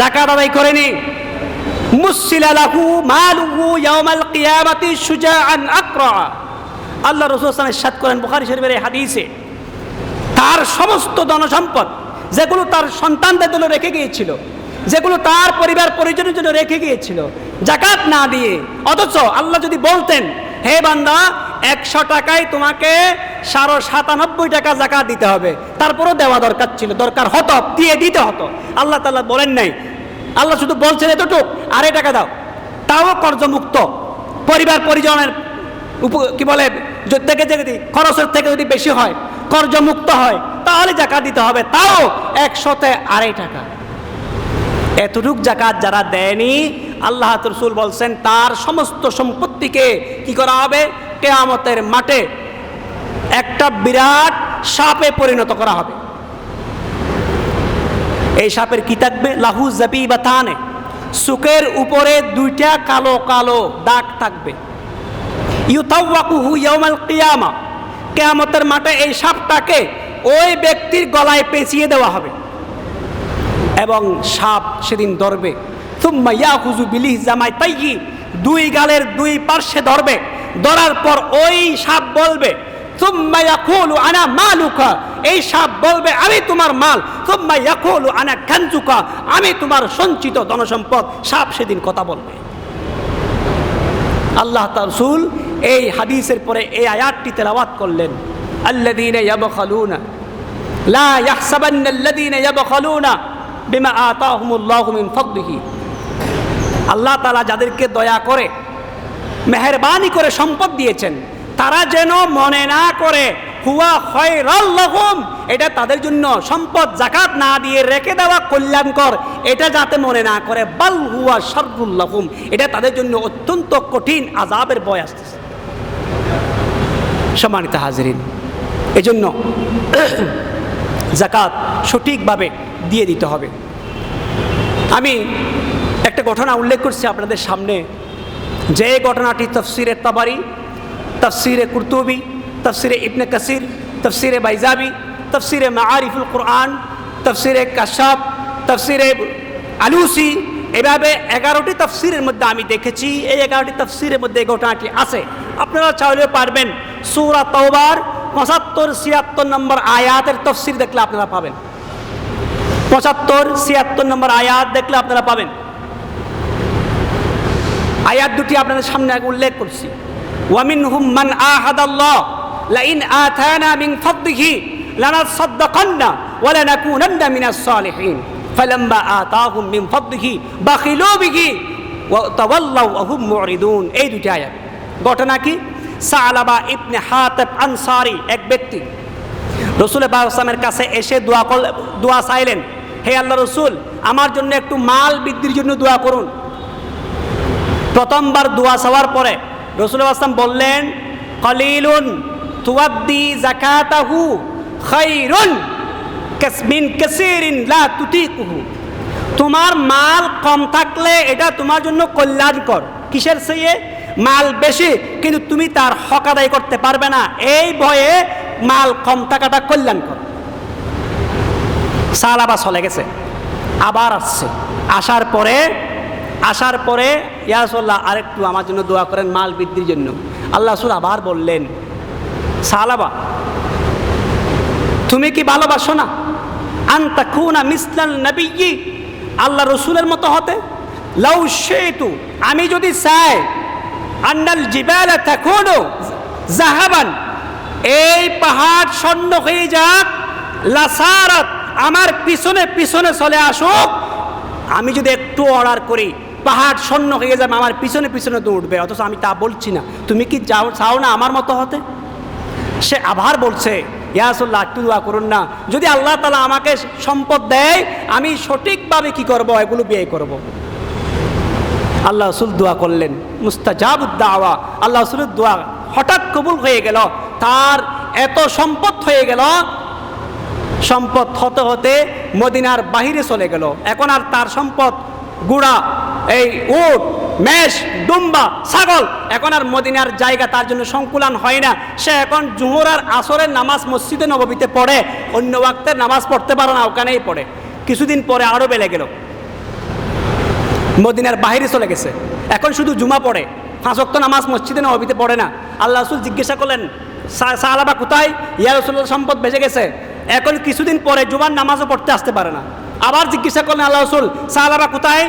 জাকাত আদায় করেনি। মুসিলা লাহু মালুহু ইয়াউমাল কিয়ামাতি সুজাআন আকরা। আল্লাহ রাসূল সাল্লাল্লাহু আলাইহি করেন বুখারী শরীফের এই হাদিসে, তার সমস্ত ধনসম্পদ যেগুলো তার সন্তানদের জন্য রেখে গিয়েছিল, যেগুলো তার পরিবার পরিজনের জন্য রেখে গিয়েছিল জাকাত না দিয়ে, অথচ আল্লাহ যদি বলতেন, হে বান্দা একশো টাকায় তোমাকে সাড়ে সাতানব্বই টাকা জাকাত দিতে হবে। তারপরও দেওয়া দরকার ছিল, দরকার হতো, দিয়ে দিতে হতো। আল্লাহ তাল্লাহ বলেন নাই। আল্লাহ শুধু বলছেন এতটুক আড়াই টাকা দাও। তাও কর্জমুক্ত পরিবার, পরিজনের উপ- কি বলে থেকে যদি খরচের থেকে যদি বেশি হয় কর্জমুক্ত হয়, তাহলে জাকাত দিতে হবে। তাও একশোতে আড়াই টাকা। এতটুক জাকাত যারা দেয়নি, আল্লাহ রসুল বলছেন, তার সমস্ত সম্পত্তিকে কি করা হবে? কেয়ামতের মাঠে একটা বিরাট সাপে পরিণত করা হবে। এই সাপের কি থাকবে? লাহু জাবি বা থানে। সুকের উপরে দুইটা কালো কালো দাগ থাকবে। কিয়ামতের মাঠে এই সাপটাকে ওই ব্যক্তির গলায় পেঁচিয়ে দেওয়া হবে। এবং সাপ সেদিন ধরবে। জামাই তাইয়ি দুই গালের দুই পার্শ্বে ধরবে। ধরার পর ওই সাপ বলবে আনা মালুকা। এই সাপ বলবে, আমি তোমার মাল। তুম্মা ইয়াকুলু আনা কানজুকা। আমি তোমার সঞ্চিত ধনসম্পদ। সাপ সেদিন কথা বলবে। আল্লাহ রসুল এই হাদিসের পরে এই আয়াতটি তেলাওয়াত করলেন, আল্লাযীনা ইয়াবখালুনা লা ইয়াহসাবান্না আল্লাযীনা ইয়াবখালুনা বিমা আতাহুমুল্লাহু মিন ফাদলিহি। আল্লাহ তাআলা যাদেরকে দয়া করে মেহেরবানি করে সম্পদ দিয়েছেন। তারা যেন মনে না করে, হুয়া খয়রাল্লাহুম এটা তাদের জন্য সম্পদ জাকাত না দিয়ে রেখে দেওয়া কল্যাণকর। এটা যাতে মনে না করে, বাল হুয়া শাররুল্লাহুম এটা তাদের জন্য অত্যন্ত কঠিন আজাবের বয় আসতেছে। সম্মানিত হাজিরিন, এজন্য জাকাত সঠিকভাবে দিয়ে দিতে হবে। আমি একটা ঘটনা উল্লেখ করছি আপনাদের সামনে। যে ঘটনাটি তফসিরে তাবারি, তফসিরে কুরতুবি, তফসিরে ইবনে কাসির, তফসিরে বাইজাবি, তফসিরে মাআরিফুল কোরআন, তফসিরে কাশাব, তফসিরে আলুসি, এভাবে এগারোটি তফসিরের মধ্যে আমি দেখেছি। এই এগারোটি তফসিরের মধ্যে এই ঘটনাটি আছে। আপনারা চাইলেও পারবেন। সূরা তওবার, পঁচাত্তর, ছিয়াত্তর নম্বর আয়াতের তফসির দেখলে আপনারা পাবেন। পঁচাত্তর, ছিয়াত্তর নম্বর আয়াত দেখলে আপনারা পাবেন। আয়াত দুটি আপনাদের সামনে আগে উল্লেখ করছি। ওয়ামিন হুম মান আহাদাল্লাহ, লাইন আথানা মিন ফাদলিহি, লানাসাদ্দাকান্না ওয়া লানাকুনান্না মিনাস সালিহিন। ফালাম্মা আতাহুম মিন ফাদলিহি, বাখিলু বিহি, ওয়া তাওয়াল্লাউ ওয়া হুম মুরিদুন। এই দুটি আয়াত। ঘটনা কি? সালাবা ইবনে হাতিব আনসারি, এক ব্যক্তি। রসুল আসলামের কাছে এসে দোয়া দোয়া চাইলেন, হে আল্লাহ রসুল, আমার জন্য একটু মাল বৃদ্ধির জন্য দোয়া করুন। প্রথমবার দোয়া চাওয়ার পরে রসুল আসলাম বললেন, কলিলুন তুয়াদ্দি জাকাতাহু খাইরুন কাসমিন কাসিরিন লা তুতিকুহু। তোমার মাল কম থাকলে এটা তোমার জন্য কল্যাণকর। কিসের চেয়ে? মাল বেশি, কিন্তু তুমি তার হক আদায় করতে পারবে না। এই ভয়ে মাল কম থাকাটা কল্যাণকর। সাল আবার চলে গেছে, আবার আসছে। আসার পরে আসার পরে ইয়াসল্লাহ আরেকটু আমার জন্য দোয়া করেন মাল বৃদ্ধির জন্য। আল্লাহ রসুল আবার বললেন, সালাবা, তুমি কি ভালোবাসো না? আন্তা খুনা মিসলাল নবী আল্লাহ রসুলের মতো হতে? লাউ সেতু আমি যদি চাই, আন্নাল জিবালা তাকুনু জাহাবান এই পাহাড় স্বর্ণ হয়ে যাক, লাসারাত, আমার পিছনে পিছনে চলে আসুক, আমি যদি একটু অর্ডার করি পাহাড় স্বর্ণ হয়ে যাবে, আমার পিছনে পিছনে দৌড়বে, অথচ আমি তা বলছি না। তুমি কি যাও, চাও না আমার মতো হতে? সে আবার বলছে ইয়াসুল্লাহ একটু দোয়া করুন না। যদি আল্লাহ তালা আমাকে সম্পদ দেয়, আমি সঠিকভাবে কি করব? এগুলো বিয়ে করব। আল্লাহ রসুল দোয়া করলেন মুস্তাজাবুদ্দাওয়া আল্লাহ রসুলের দোয়া হঠাৎ কবুল হয়ে গেল, তার এত সম্পদ হয়ে গেল, সম্পদ হতে হতে মদিনার বাহিরে চলে গেল। এখন আর তার সম্পদ গুড়া, এই উট, মেষ ডুম্বা ছাগল, এখন আর মদিনার জায়গা তার জন্য সংকুলান হয় না। সে এখন জুহর আর আসরের নামাজ মসজিদে নববীতে পড়ে, অন্য ওয়াক্তের নামাজ পড়তে পারে না, ওখানেই পড়ে। কিছুদিন পরে আরও বেড়ে গেল। মদিনার বাহিরে চলে গেছে। এখন শুধু জুমা পড়ে। ওয়াক্ত নামাজ মসজিদে নবীতে পড়ে না। আল্লাহ রসুল জিজ্ঞাসা করলেন, "সা- সাহালাবা কোথায়? ইয়া রসুল্লাহ সম্পদ বেঁচে গেছে। এখন কিছুদিন পরে জুমার নামাজও পড়তে আসতে পারে না। আবার জিজ্ঞাসা করলেন, আল্লাহ রসুল সাহালাবা কোথায়?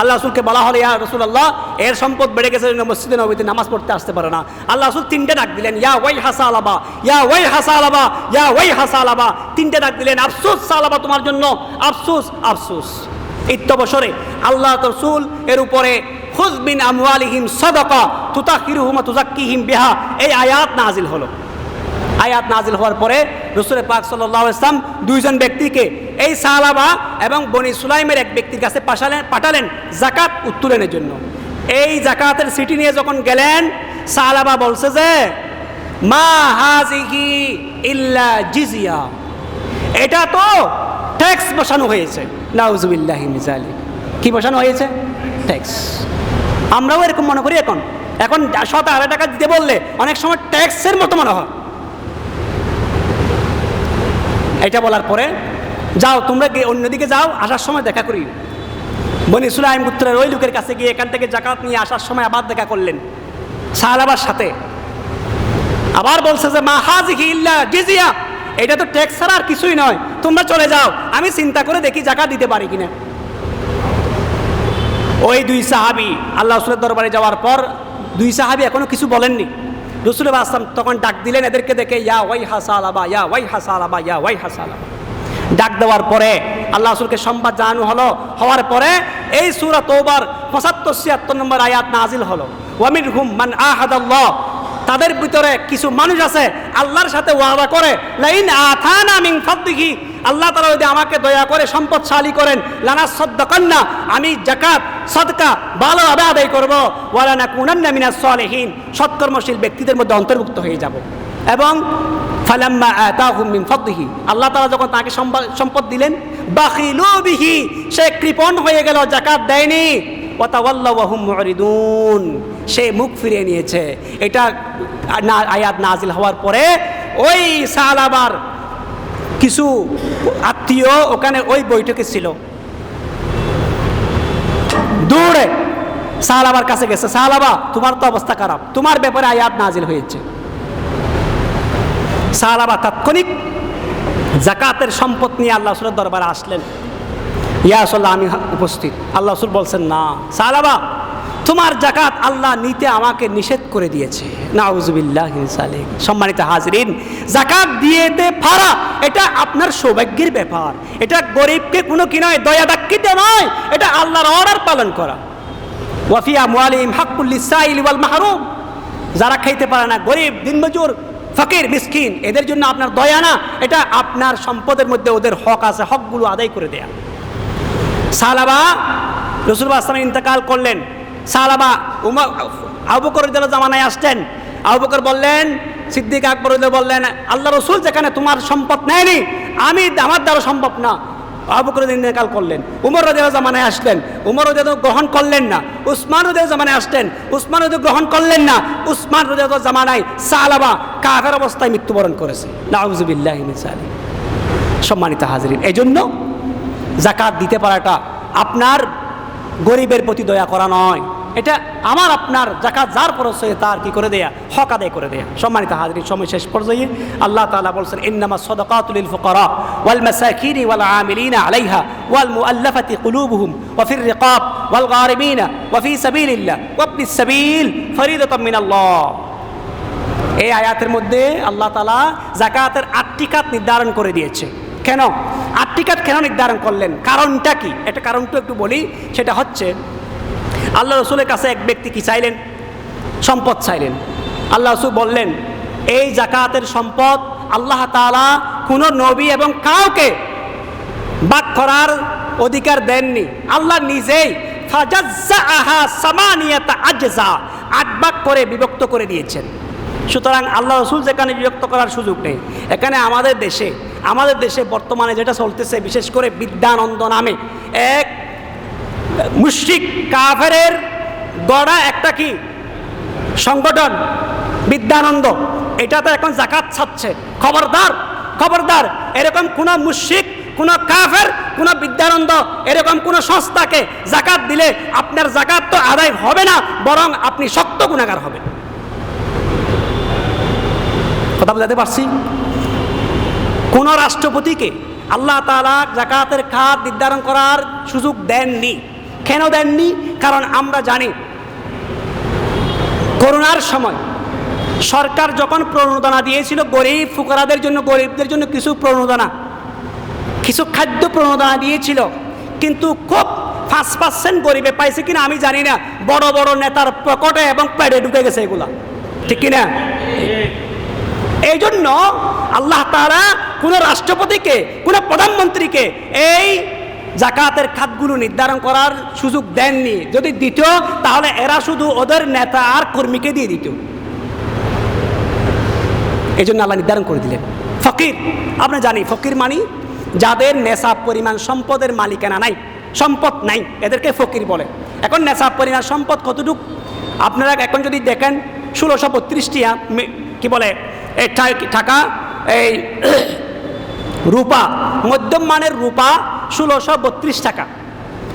আল্লাহ রসুলকে বলা হলো, ইয়া রসুল আল্লাহ এর সম্পদ বেড়ে গেছে মসজিদে নবীতে নামাজ পড়তে আসতে পারে না। আল্লাহ রসুল তিনটে ডাক দিলেন, ইয়া ওয়াই হাসা আলাবা ইয়া ওয়াই হাসা আলাবা ইয়া ওয়াই হাসা আলাবা তিনটে ডাক দিলেন, আফসোস সালাবা তোমার জন্য, আফসোস আফসোস। ইত্যবসরে আল্লাহ রসুল এর উপরে খুজবিন আমওয়ালিহিম সদকা তুতাকিরুহুম তুজাক্কিহিম বিহা, এই আয়াত নাজিল হলো। আয়াত নাজিল হওয়ার পরে রসুল পাক সাল্লাহ ইসলাম দুইজন ব্যক্তিকে এই সাহালাবা এবং বনি সুলাইমের এক ব্যক্তির কাছে পাঠালেন পাঠালেন জাকাত উত্তোলনের জন্য। এই জাকাতের সিটি নিয়ে যখন গেলেন সাহালাবা বলছে যে, মা হাজিহি ইল্লা জিজিয়া। এটা তো ট্যাক্স বসানো হয়েছে। নাউজুবিল্লাহি মিজালি কি বসানো হয়েছে? ট্যাক্স আমরাও এরকম মনে করি এখন। এখন শত আড়াই টাকা দিতে বললে অনেক সময় ট্যাক্সের মতো মনে হয়। এটা বলার পরে, যাও, তোমরা গিয়ে অন্যদিকে যাও, আসার সময় দেখা করি। বনি সুলাইম পুত্রের ওই লোকের কাছে গিয়ে এখান থেকে জাকাত নিয়ে আসার সময় আবার দেখা করলেন। সাহালাবার সাথে। আবার বলছে যে, মা হাজিহি ইল্লা জিজিয়া। এটা তো ট্যাক্স ছাড়া আর কিছুই নয়। তোমরা চলে যাও, আমি চিন্তা করে দেখি জাকাত দিতে পারি কিনা। ওই দুই সাহাবি, আল্লাহ দরবারে যাওয়ার পর দুই সাহাবি এখনও কিছু বলেননি। রসুল আসলাম তখন ডাক দিলেন এদেরকে দেখে, ইয়া ওয়াই হাসা আলাবা ইয়া ওয়াই হাসা আলাবা ইয়া ওয়াই হাসা আলাবা ডাক দেওয়ার পরে আল্লাহ রসুলকে সংবাদ জানানো হলো। হওয়ার পরে এই সুরা তোবার পঁচাত্তর, ছিয়াত্তর নম্বর আয়াত নাজিল হলো। ওয়ামিন হুম মান আহাদাল্লাহ তাদের ভিতরে কিছু মানুষ আছে, আল্লাহর সাথে ওয়াদা করে, লাইন আথানা মিন ফাদলিহি, আল্লাহ তাআলা যদি আমাকে দয়া করে সম্পদশালী করেন লানা সদ্দাকান্না আমি জাকাত সদকা, ভালোভাবে আদায় করব ওয়ালা নাকুনান্না মিনাস সালিহিন, সৎকর্মশীল ব্যক্তিদের মধ্যে অন্তর্ভুক্ত হয়ে যাব। এবং ফালাম্মা আতাহুম মিন ফাদলিহি, আল্লাহ তাআলা যখন তাকে সম্পদ- দিলেন, বাখিলু বিহি, সে কৃপণ হয়ে গেল জাকাত দেয়নি। ওয়াতাওয়াল্লাহুম সে মুখ ফিরিয়ে নিয়েছে। এটা না- আয়াত নাজিল হওয়ার পরে ওই সালাবার কিছু আত্মীয় ওখানে ওই বৈঠকে ছিল। দূরে দৌড়ে সাহালাবার কাছে গেছে। সাহালাবা তোমার তো অবস্থা খারাপ। তোমার ব্যাপারে আয়াত নাজিল হয়েছে। সাহালাবা তাৎক্ষণিক জাকাতের সম্পদ নিয়ে আল্লাহ দরবারে আসলেন। ইয়া আসল্লাহ আমি উপস্থিত। আল্লাহ রসুল বলছেন, না, সালাবা, তোমার জাকাত আল্লাহ নিতে আমাকে নিষেধ করে দিয়েছে। নাউজুবিল্লাহ সালেক। সম্মানিত হাজরিন জাকাত দিয়েতে ফারা, এটা আপনার সৌভাগ্যের ব্যাপার। এটা গরিবকে কোনো কি নয়, দয়া দাক্ষিতে নয়, এটা আল্লাহর অর্ডার পালন করা। ওয়াফিয়া মুআলিম হাক্কুল্লিসাইল ওয়াল মাহরুম। যারা খাইতে পারে না, গরিব, দিনমজুর, ফকির, মিসকিন, এদের জন্য আপনার দয়া না, এটা আপনার সম্পদের মধ্যে ওদের হক আছে, হকগুলো আদায় করে দেয়া। সালাবা রসুল আসলাম ইন্তেকাল করলেন। সালাবা উমর আবুকর জামানায় আসতেন আবুকর বললেন, সিদ্দিক আকবর বললেন আল্লাহ রসুল যেখানে তোমার সম্পদ নেয়নি, আমি আমার দ্বারা সম্ভব না। আবুকর ইন্তেকাল করলেন। উমর রাজা জামানায় আসলেন। উমর রাজা গ্রহণ করলেন না। উসমান রাজা জামানায় আসলেন। উসমান রাজা গ্রহণ করলেন না। উসমান রাজা জামানায় সালাবা, কাফের অবস্থায় মৃত্যুবরণ করেছে। নাউজুবিল্লাহ সম্মানিত হাজরিন এই জন্য জাকাত দিতে পারাটা আপনার গরিবের প্রতি দয়া করা নয়। এটা আমার আপনার জাকাত যার পরশ হয়ে তার কি করে দেয়া? হক আদায় করে দেয়া। সম্মানিত হাজরিন, সময় শেষ পর্যায়ে আল্লাহ তালা বলছেন, ইন্নামা সাদাকাতুল ফুকারা ওয়াল মাসাকিন ওয়াল আমিলিনা আলাইহা ওয়াল মুআল্লাফাতি কুলুবুহুম ওয়া ফির রিকাব ওয়াল গারিমিনা ওয়া ফি সাবিলিল্লাহ ওয়া ইবনিস সাবিল ফরিদাতাম মিনাল্লাহ। এই আয়াতের মধ্যে আল্লাহ তালা জাকাতের আটটি কাত নির্ধারণ করে দিয়েছে। কেন? আটটি কাত কেন নির্ধারণ করলেন? কারণটা কি? এটা কারণটা একটু বলি, সেটা হচ্ছে, আল্লাহ রসুলের কাছে এক ব্যক্তি কি চাইলেন? সম্পদ চাইলেন। আল্লাহ রসুল বললেন, এই জাকাতের সম্পদ আল্লাহ তালা কোনো নবী এবং কাউকে বাক করার অধিকার দেননি। আল্লাহ নিজেই ফাজাজ্জাআহা সামানিয়াতা আজজা, আট ভাগ করে বিভক্ত করে দিয়েছেন। সুতরাং আল্লাহ রসুল যেখানে বিভক্ত করার সুযোগ নেই। এখানে আমাদের দেশে আমাদের দেশে বর্তমানে যেটা চলতেছে, বিশেষ করে বিদ্যানন্দ নামে এক মুশরিক কাফেরের গড়া একটা কি? সংগঠন, বিদ্যানন্দ। এটা তো এখন জাকাত ছাড়ছে খবরদার খবরদার। এরকম কোন মুশিক কোনো কাফের, কোনো বিদ্যানন্দ, এরকম কোনো সংস্থাকে জাকাত দিলে আপনার জাকাত তো আদায় হবে না, বরং আপনি শক্ত গুণাগার হবেন। কথা বুঝাতে পারছি? কোন রাষ্ট্রপতিকে আল্লাহ তালা জাকাতের খাত নির্ধারণ করার সুযোগ দেননি। কেন দেননি? কারণ আমরা জানি, করোনার সময় সরকার যখন প্রণোদনা দিয়েছিল, গরিব ফুকরাদের জন্য, গরিবদের জন্য কিছু প্রণোদনা, কিছু খাদ্য প্রণোদনা দিয়েছিল, কিন্তু খুব পাঁচ পার্সেন্ট গরিবে পাইছে কিনা আমি জানি না। বড় বড় নেতার পকেটে এবং পেটে ঢুকে গেছে এগুলা। ঠিক কিনা? এই জন্য আল্লাহ তারা কোনো রাষ্ট্রপতিকে, কোনো প্রধানমন্ত্রীকে এই জাকাতের খাতগুলো নির্ধারণ করার সুযোগ দেননি। যদি দিত, তাহলে এরা শুধু ওদের নেতা আর কর্মীকে দিয়ে দিত। এই জন্য আল্লাহ নির্ধারণ করে দিলেন। ফকির আমরা জানি ফকির মানি যাদের নেশাব পরিমাণ সম্পদের মালিকানা নাই, সম্পদ নাই, এদেরকে ফকির বলে। এখন নেশাব পরিমাণ সম্পদ কতটুক? আপনারা এখন যদি দেখেন, ষোলোশো বত্রিশটি কি বলে টাকা এই রূপা, মধ্যম মানের রূপা ষোলোশো বত্রিশ টাকা।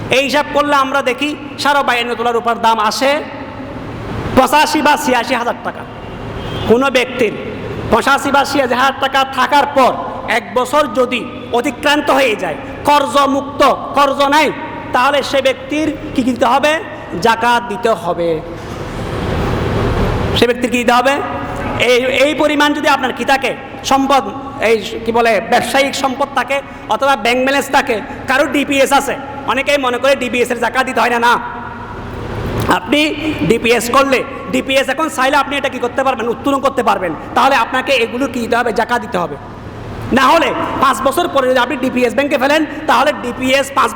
এই হিসাব করলে আমরা দেখি সাড়ে বায়ান্ন তোলা রূপার দাম আসে পঁচাশি বা ছিয়াশি হাজার টাকা। কোনো ব্যক্তির পঁচাশি বা ছিয়াশি হাজার টাকা থাকার পর এক বছর যদি অতিক্রান্ত হয়ে যায়, কর্জ মুক্ত, কর্জ নাই, তাহলে সে ব্যক্তির কি দিতে হবে? জাকাত দিতে হবে। সে ব্যক্তির কি দিতে হবে? এই এই পরিমাণ যদি আপনার কি থাকে সম্পদ, এই কি বলে, ব্যবসায়িক সম্পদ থাকে অথবা ব্যাংক ব্যালেন্স থাকে কারও ডিপিএস আছে, অনেকেই মনে করে ডিপিএস এর জাকাত দিতে হয় না না। আপনি ডিপিএস করলে ডিপিএস এখন চাইলে আপনি এটা কি করতে পারবেন, উত্তোলন করতে পারবেন, তাহলে আপনাকে এগুলো কি দিতে হবে জাকা দিতে হবে। না হলে পাঁচ বছর পরে যদি আপনি ডিপিএস ব্যাংকে ফেলেন, তাহলে ডিপিএস পাঁচ